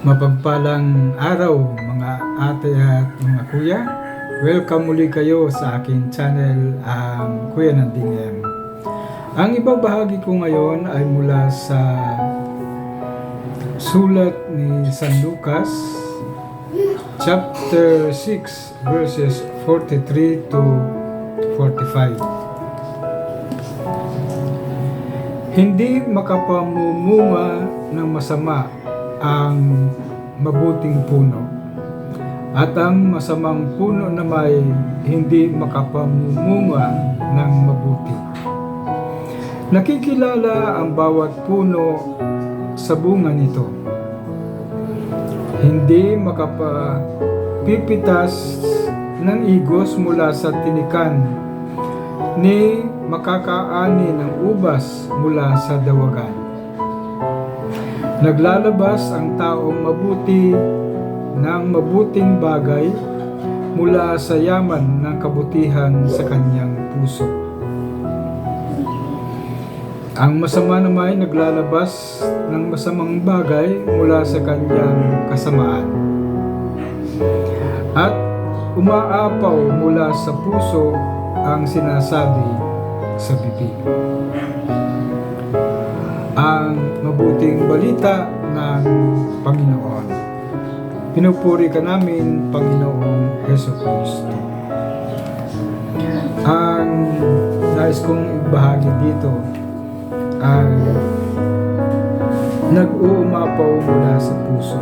Mapagpalang araw mga ate at mga kuya. Welcome muli kayo sa aking channel, ang Kuya Nanding M. Ang ibabahagi ko ngayon ay mula sa sulat ni San Lucas chapter 6 verses 43 to 45. Hindi makapamumunga ng masama ang mabuting puno at ang masamang puno na may hindi makapamumunga ng mabuti. Nakikilala ang bawat puno sa bunga nito. Hindi makapapipitas ng igos mula sa tinikan ni makakaani ng ubas mula sa dawagan. Naglalabas ang taong mabuti ng mabuting bagay mula sa yaman ng kabutihan sa kanyang puso. Ang masama naman ay naglalabas ng masamang bagay mula sa kanyang kasamaan. At umaapaw mula sa puso ang sinasabi sa bibig ang mabuting balita ng Panginoon. Pinupuri ka namin, Panginoong Heso Kristo. Ang nais kong ibahagi dito ay nag-uumapaw mula sa puso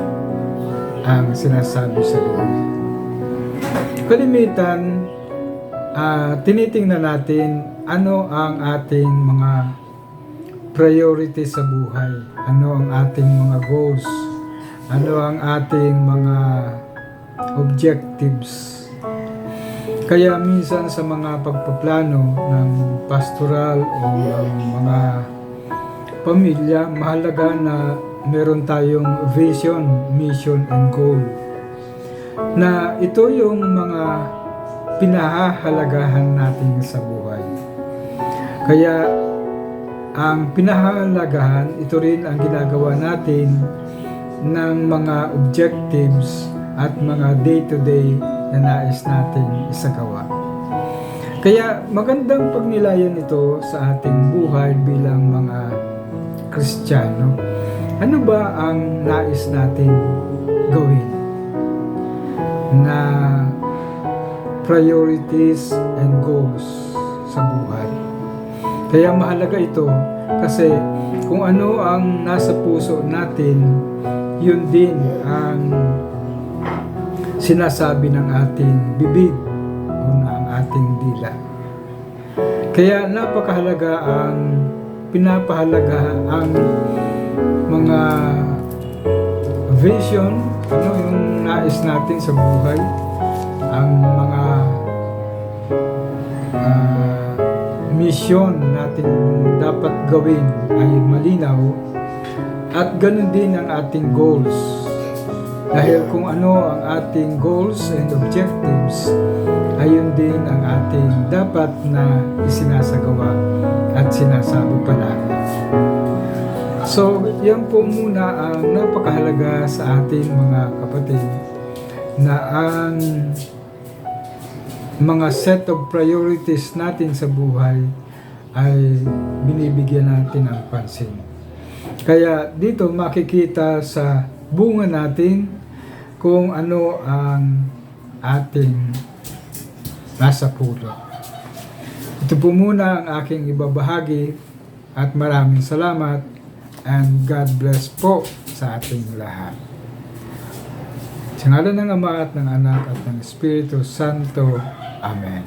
ang sinasabi sa loob. Kalimitan, ah, tinitingnan natin ano ang ating mga priority sa buhay. Ano ang ating mga goals? Ano ang ating mga objectives? Kaya minsan sa mga pagpaplano ng pastoral o ng mga pamilya, mahalaga na meron tayong vision, mission, and goal. Na ito yung mga pinahahalagahan natin sa buhay. Kaya ang pinahalagahan, ito rin ang ginagawa natin ng mga objectives at mga day-to-day na nais natin isagawa. Kaya magandang pagnilayan ito sa ating buhay bilang mga Kristiyano. Ano ba ang nais natin gawin? Na priorities and goals. Kaya mahalaga ito kasi kung ano ang nasa puso natin, yun din ang sinasabi ng ating bibig o ng ating dila. Kaya napakahalaga ang pinapahalaga ang mga vision, ano yung nais natin sa buhay, ang mga ah, misyon natin dapat gawin ay malinaw at ganun din ang ating goals. Dahil kung ano ang ating goals and objectives, ayun din ang ating dapat na isinasagawa at sinasabi palagi. So, yan po muna ang napakahalaga sa ating mga kapatid na ang mga set of priorities natin sa buhay ay binibigyan natin ng pansin. Kaya dito makikita sa bunga natin kung ano ang ating nasa pulo. Ito po muna ang aking ibabahagi at maraming salamat and God bless po sa ating lahat. Sa ng Ama at ng Anak at ng Espiritu Santo. Amen.